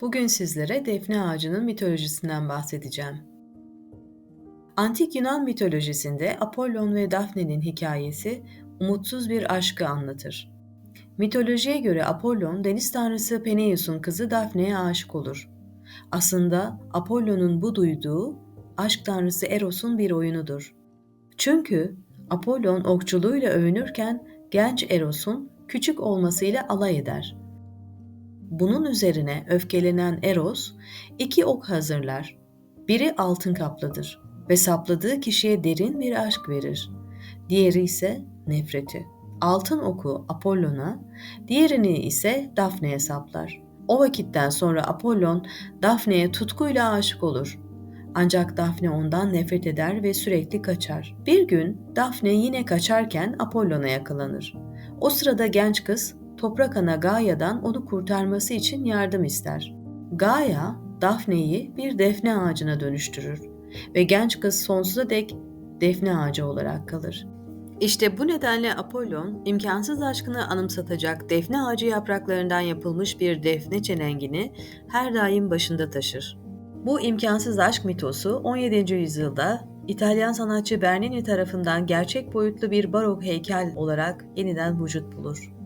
Bugün sizlere defne ağacının mitolojisinden bahsedeceğim. Antik Yunan mitolojisinde Apollon ve Daphne'nin hikayesi umutsuz bir aşkı anlatır. Mitolojiye göre Apollon deniz tanrısı Peneus'un kızı Daphne'ye aşık olur. Aslında Apollon'un bu duyduğu aşk tanrısı Eros'un bir oyunudur. Çünkü Apollon okçuluğuyla övünürken genç Eros'un küçük olmasıyla alay eder. Bunun üzerine öfkelenen Eros iki ok hazırlar. Biri altın kaplıdır ve sapladığı kişiye derin bir aşk verir. Diğeri ise nefreti. Altın oku Apollon'a, diğerini ise Daphne'ye saplar. O vakitten sonra Apollon Daphne'ye tutkuyla aşık olur. Ancak Daphne ondan nefret eder ve sürekli kaçar. Bir gün Daphne yine kaçarken Apollon'a yakalanır. O sırada genç kız toprak ana Gaia'dan onu kurtarması için yardım ister. Gaia, Daphne'yi bir defne ağacına dönüştürür ve genç kız sonsuza dek defne ağacı olarak kalır. İşte bu nedenle Apollon, imkansız aşkını anımsatacak defne ağacı yapraklarından yapılmış bir defne çelengini her daim başında taşır. Bu imkansız aşk mitosu 17. yüzyılda İtalyan sanatçı Bernini tarafından gerçek boyutlu bir barok heykel olarak yeniden vücut bulur.